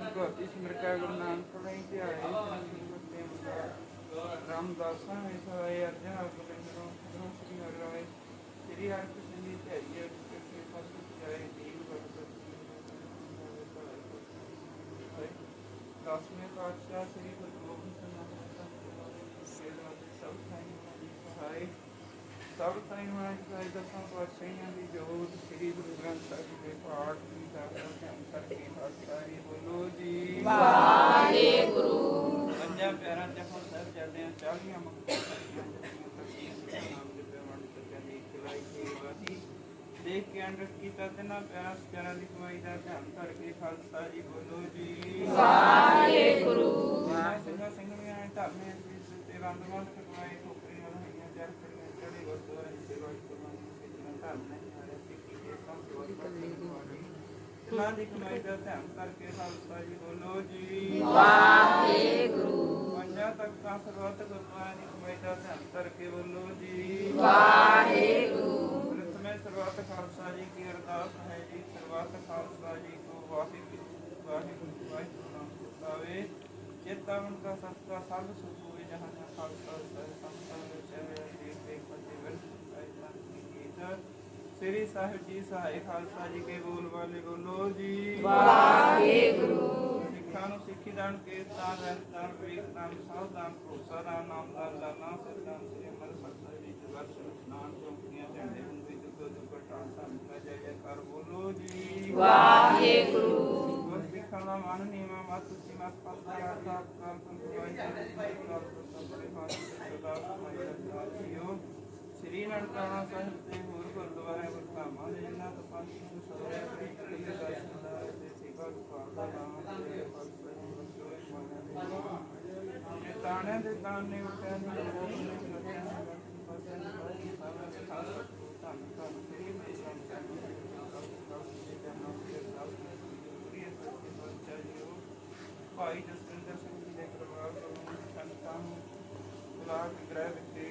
ਗੋਤੀ ਸਿਮਰ ਕੈ ਗੁਰੂ ਨਾਨਕ ਨਹੀਂ ਧਿਆਏ ਤੇ ਰਾਮਦਾਸਾਂ ਨੇ ਸਹਾਇ ਅਰਜਨ ਗੋਬਿੰਦੋਂ ਗੁਰੂ ਸ੍ਰੀ ਹਰਿ ਰਾਏ ਸ੍ਰੀ ਹਰਿ ਕ੍ਰਿਸ਼ਨ ਜੀ ਧਿਆਈਏ ਤੇ ਫਸਲ ਜਾਏ ਦੀਨ ਭਗਤ ਦਸਵੇਂ ਪਾਤਸ਼ਾਹ ਸ੍ਰੀ ਗੁਰੂ ਗੋਬਿੰਦ ਸਿੰਘ ਮਹਾਰਾਜ ਸਭ ਥਾਈਂ ਦੀ ਸਹਾਇ ਸਭ ਥਾਈਂ ਮਾਂ ਸਹਾਇ ਦਸਾਂ ਪਾਤਸ਼ਾਹਾਂ ਦੀ ਜੋਤ ਸ੍ਰੀ ਗੁਰੂ ਗ੍ਰੰਥ ਸਾਹਿਬ ਜੀ ਦੇ ਪਾਠ ਦੀ ਦਾਤਾ ਧਿਆਨ ਕਰਕੇ ਹਾਸਾਰੀ ਬੋਲੋ ਜੀ ਵਾਹਿਗੁਰੂ। ਪੰਜਾਂ ਪਿਆਰਾਂ ਚ ਸਾਹਿਬ ਜਾਂਦੇ ਆ ਚਾਲੀਆਂ ਦੇਖ ਕੇ ਅੰਡਰ ਕੀਤਾ ਤੇ ਨਾ ਪਿਆਰਾਂ ਦੀ ਕਮਾਈ ਦਾ ਧਿਆਨ ਕਰਕੇ ਖਾਲਸਾ ਜੀ ਬੋਲੋ ਜੀ ਵਾਹਿਗੁਰੂ ਮੈਂ ਸਿੰਘਾਂ ਸਿੰਘਾਂ ਧਰਮੇ ਤੇ ਰੰਗਵਾਨ ਕਮਾਈ ਠੋਕਰੀ ਨਾਲ ਹੋਈਆਂ ਜਰ ਕਰੀਆਂ ਚੜੇ ਗੁਰਦੁਆਰੇ ਦੀ ਸੇਵਾ ਕਰਵਾਉਣੀ ਸਿੱਖਾਂ ਧਰਮ ਨਹੀਂ ਆਇਆ ਸਿੱਖੀ ਦੇ ਸੰਤ ਸੇਵਾ ਨਾ ਦੀ ਕਮਾਈ ਦਾ ਧਿਆਨ ਕਰਕੇ ਖਾਲਸਾ ਜੀ ਬੋਲੋ ਜੀ ਵਾਹਿਗੁਰੂ ਪੰਜਾਂ ਤੱਕ ਤਾਂ ਸਰਬੱਤ ਗੁਰਦੁਆਰਾ ਦੀ ਕਮਾਈ ਦਾ ਧਿਆਨ ਕਰਕੇ ਬੋਲੋ ਜੀ ਵਾਹਿਗੁਰੂ ਪ੍ਰਥਮੇ ਸਰਬੱਤ ਖਾਲਸਾ ਜੀ ਕੀ ਅਰਦਾਸ ਹੈ ਜੀ ਸਰਬੱਤ ਖਾਲਸਾ ਜੀ ਕੋ ਵਾਹਿਗੁਰੂ ਵਾਹਿਗੁਰੂ ਵਾਹਿਗੁਰੂ ਨਾਮ ਸੁਤਾਵੇ ਚੇਤਾਵਨ ਦਾ ਸਤਿ ਸਭ ਸੁਖ ਹੋਏ ਜਹਾਂ ਜਹਾਂ ਖਾਲਸਾ ਸ੍ਰੀ ਸਾਹਿਬ ਜੀ ਸਹਾਇ ਖਾਲਸਾ ਜੀ ਕੇ ਬੋਲ ਵਾਲੇ ਬੋਲੋ ਜੀ। ਵਾਹਿਗੁਰੂ। ਸਿੱਖਾਂ ਨੂੰ ਸਿੱਖੀ ਦਾਨ ਕੀਰਤਨ ਰਹਿਤ ਦਾਨ ਵੇਖ ਦਾਨ ਸਾਧ ਦਾਨ ਭਰੋਸਾ ਦਾਨ ਨਾਮ ਦਾਨ ਦਾਨਾ ਸਤਨਾਮ ਸ੍ਰੀ ਅਮਰ ਸਤਿ ਜੀ ਜਗਤ ਸੁਨਾਨ ਚੌਂਕੀਆਂ ਝੰਡੇ ਹੁੰਦੇ ਦੁੱਧ ਦੁੱਧ ਟਾਂ ਸੰਤਾ ਜੈ ਜੈਕਾਰ ਬੋਲੋ ਜੀ। ਵਾਹਿਗੁਰੂ। ਗੁਰ ਸਿੱਖਾਂ ਦਾ ਮਨ ਨੀਵਾ ਮਤ ਉੱਚੀ ਮਤ ਪਸਦਾ ਆਪ ਕਾਲ ਸੰਤਵਾਈ ਜੀ ਕਾਲ ਸੰਤਰੇ ਹਾਥੀ ਸਦਾ ਸਮਾਈ ਰੱਖਾ ਜੀਓ ਸ੍ਰੀ ਨਨਕਾਣਾ ਸਾਹਿਬ ਤੇ ਹੋਰ ਗੁਰਦੁਆਰੇ ਵਰਤਾਵਾਂ ਦੇ ਜਿਨ੍ਹਾਂ ਤੋਂ ਪੰਜ ਨੂੰ ਸਦਰੇ ਬੜੀ ਕਰੀ ਦੇ ਤੇ ਸੇਵਾ ਸੁਭਾਅ ਦਾ ਨਾਮ ਤੇ ਫਲਸਫੇ ਰਸੋਈ ਮਾਨਿਆ ਦੇ ਤਾਣੇ ਦੇ ਤਾਣੇ ਉੱਤੇ ਨਹੀਂ ਲੋਕ ਨੇ ਲੱਗੇ ਨੇ ਫਸੇ ਨੇ ਸਾਰਾ ਖਾਸ ਧੰਨ ਤੇ ਅਰਦਾਸ ਭਾਈ ਜਸਵਿੰਦਰ ਸਿੰਘ ਜੀ ਦੇ ਪਰਿਵਾਰ ਵੱਲੋਂ ਸੰਤਾਂ ਨੂੰ ਗੁਲਾਬ ਗ੍ਰਹਿ ਵਿੱਚ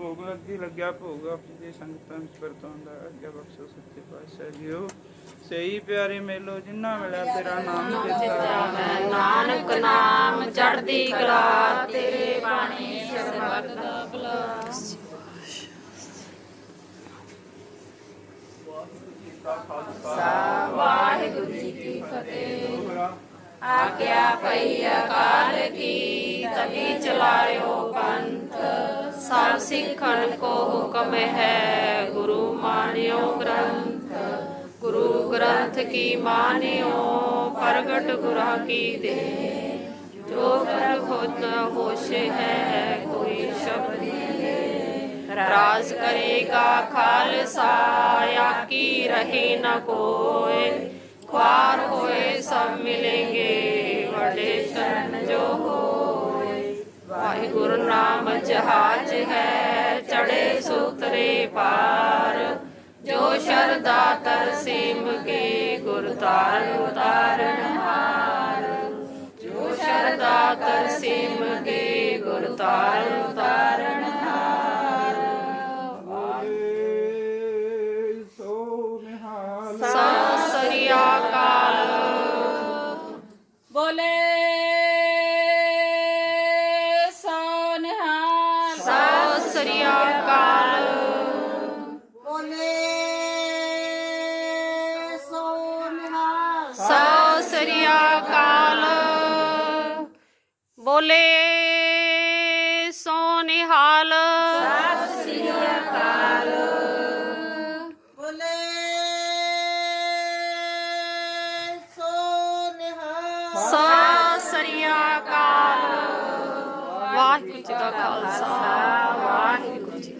ਭੋਗ ਲੱਗੀ ਲੱਗਿਆ ਭੋਗ। ਆਪ ਜੀ ਦੇ ਸੰਗਤਾਂ ਵਿੱਚ ਵਰਤਾਉਂਦਾ ਅੱਗੇ ਬਖਸ਼ੋ ਸੱਚੇ ਪਾਤਸ਼ਾਹ ਜੀ ਉਹ ਸਹੀ ਪਿਆਰੇ ਮੇਲੋ ਜਿਨ੍ਹਾਂ ਮਿਲਿਆ ਤੇਰਾ ਨਾਮ ਮੈਂ ਨਾਨਕ ਨਾਮ ਚੜ੍ਹਦੀ ਕਲਾ ਤੇਰੇ ਬਾਣੀ ਸਰਬਤ ਦਾ ਭਲਾ। ਵਾਹਿਗੁਰੂ ਜੀ ਕੀ ਫਤਿਹ। ਆਗਿਆ ਪਈ ਅਕਾਲ ਕੀ ਤभी ਚਲਾਇਓ سب سیکھن کو حکم ہے گرو مانیو گرنتھ گرو گرنتھ کی مانیو پرگٹ گرا کی دے جو گھر خود ہوش ہے کوئی شبد راز کرے گا خالصا یا کی رہے نہ کوئی خوار ہوئے سب ملیں گے بڑے ਵਾਹਿਗੁਰੂ ਨਾਮ ਜਹਾਜ ਹੈ ਚੜੇ ਸੁਤਰੇ ਪਾਰ। ਜੋ ਸ਼ਰਦਾ ਤਰਸੀਮ ਕੇ ਗੁਰ ਤਾਰਨ ਉਤਾਰਨ ਹਾਰ। ਜੋ ਸ਼ਰਦਾ ਤਰਸੀਮ ਕੇ ਗੁਰ ਤਾਰਨ ਉਤਾਰਨ ਸ੍ਰੀ ਅਕਾਲ ਬੋਲੇ ਸੋਨਿਹਾਲ ਸਤਿ ਸ੍ਰੀ ਅਕਾਲ ਬੋਲੇ ਸੋਨਿਹਾਲ ਸਤਿ ਸ੍ਰੀ ਅਕਾਲ ਬੋਲੇ ਸੋਨਿਹਾਲ ਸਤਿ ਸ੍ਰੀ ਅਕਾਲ ਵਾਹਿਗੁਰੂ ਜੀ ਕਾ ਖਾਲਸਾ ਵਾਹਿਗੁਰੂ ਜੀ ਕੀ